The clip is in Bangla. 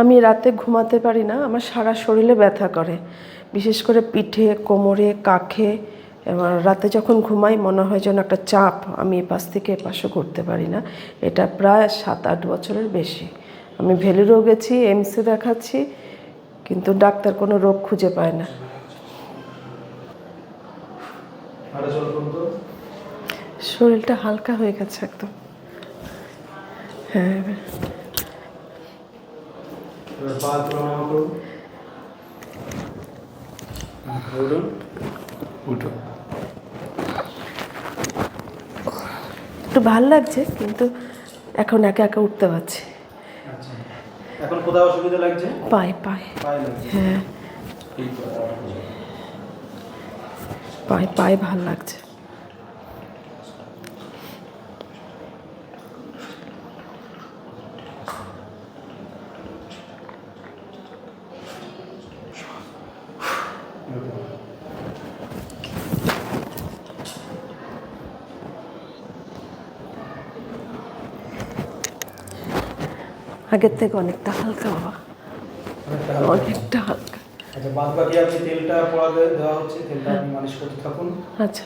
আমি রাতে ঘুমাতে পারি না আমার সারা শরীরে ব্যথা করে। বিশেষ করে পিঠে কোমরে কাখে এবার রাতে যখন ঘুমাই মনে হয় যেন একটা চাপ আমি এপাশ থেকে এপাশও করতে পারি না। এটা প্রায় সাত আট বছরের বেশি। আমি ভেলুরও গেছি এমসে দেখাচ্ছি কিন্তু ডাক্তার কোনো রোগ খুঁজে পায় না। শরীরটা হালকা হয়ে গেছে একদম। হ্যাঁ এবার এবার পা প্রণাম করুন উঠুন উঠুন একটু ভালো লাগছে কিন্তু এখন একা একা উঠতে পারছি। আচ্ছা। এখন কোথাও অসুবিধা লাগছে? পায়ে পায়ে। হ্যাঁ। পায়ে পায়ে ভালো লাগছে। আগের থেকে অনেকটা হালকা বাবা। অনেকটা হালকা। আচ্ছা বাদ বাকি আপনি তেলটা পড়া দেওয়া হচ্ছে তেলটা আপনি মালিশ করতে থাকুন। আচ্ছা।